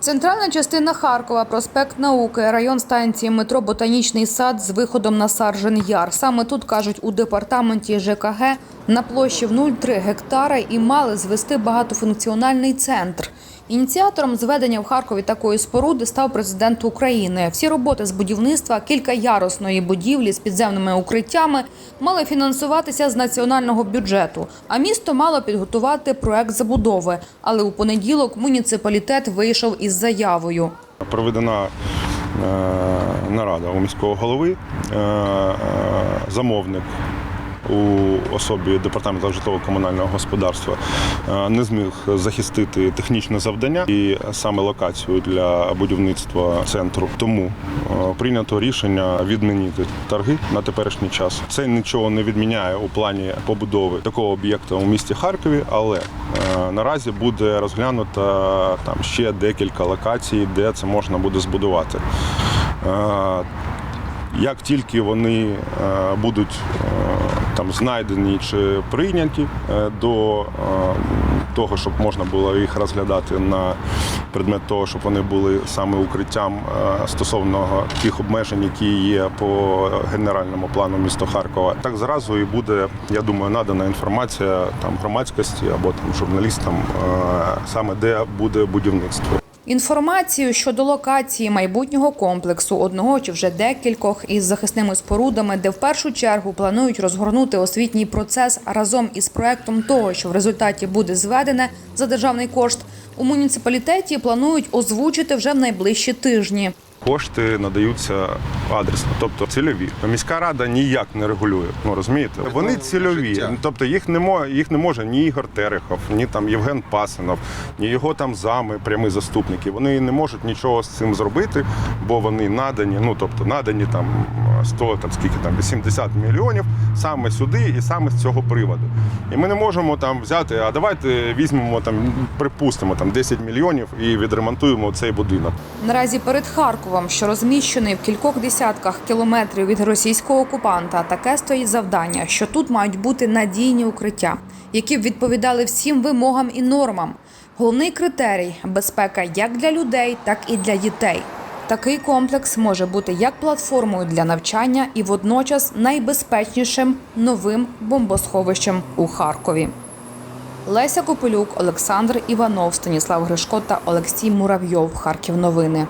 Центральна частина Харкова, проспект Науки, район станції метро Ботанічний сад з виходом на Саржин Яр. Саме тут кажуть у департаменті ЖКГ на площі в 0,3 гектари і мали звести багатофункціональний центр. Ініціатором зведення в Харкові такої споруди став президент України. Всі роботи з будівництва кількаярусної будівлі з підземними укриттями мали фінансуватися з національного бюджету. А місто мало підготувати проект забудови. Але у понеділок муніципалітет вийшов із заявою. Проведена е, нарада у міського голови. Е, е, замовник у особі департаменту житлово-комунального господарства е, не зміг захистити технічне завдання і саме локацію для будівництва центру. Тому е, прийнято рішення відмінити торги на теперішній час. Це нічого не відміняє у плані побудови такого об'єкта у місті Харкові, але е, наразі буде розглянуто там ще декілька локацій, де це можна буде збудувати. Як тільки вони будуть там знайдені чи прийняті е, до е, того, щоб можна було їх розглядати на предмет того, щоб вони були саме укриттям е, стосовно тих обмежень, які є по генеральному плану міста Харкова, так зразу і буде, я думаю, надана інформація там громадськості або там журналістам, саме де буде будівництво. Інформацію щодо локації майбутнього комплексу, одного чи вже декількох із захисними спорудами, де в першу чергу планують розгорнути освітній процес разом із проектом того, що в результаті буде зведене за державний кошт, у муніципалітеті планують озвучити вже в найближчі тижні. Кошти надаються адресно, тобто цільові. Міська рада ніяк не регулює. Ну розумієте, вони цільові. Тобто їх не може, їх не може ні Ігор Терехов, ні там Євген Пасинов, ні його там зами, прямі заступники. Вони не можуть нічого з цим зробити, бо вони надані. Ну тобто надані там 100, там скільки там 80 мільйонів саме сюди і саме з цього приводу. І ми не можемо там взяти. А давайте візьмемо там, припустимо там 10 мільйонів і відремонтуємо цей будинок. Наразі перед Харковом, що розміщений в кількох десятках кілометрів від російського окупанта, таке стоїть завдання, що тут мають бути надійні укриття, які б відповідали всім вимогам і нормам. Головний критерій безпека як для людей, так і для дітей. Такий комплекс може бути як платформою для навчання і водночас найбезпечнішим новим бомбосховищем у Харкові. Леся Копилюк, Олександр Іванов, Станіслав Гришко та Олексій Муравйов. Харків новини.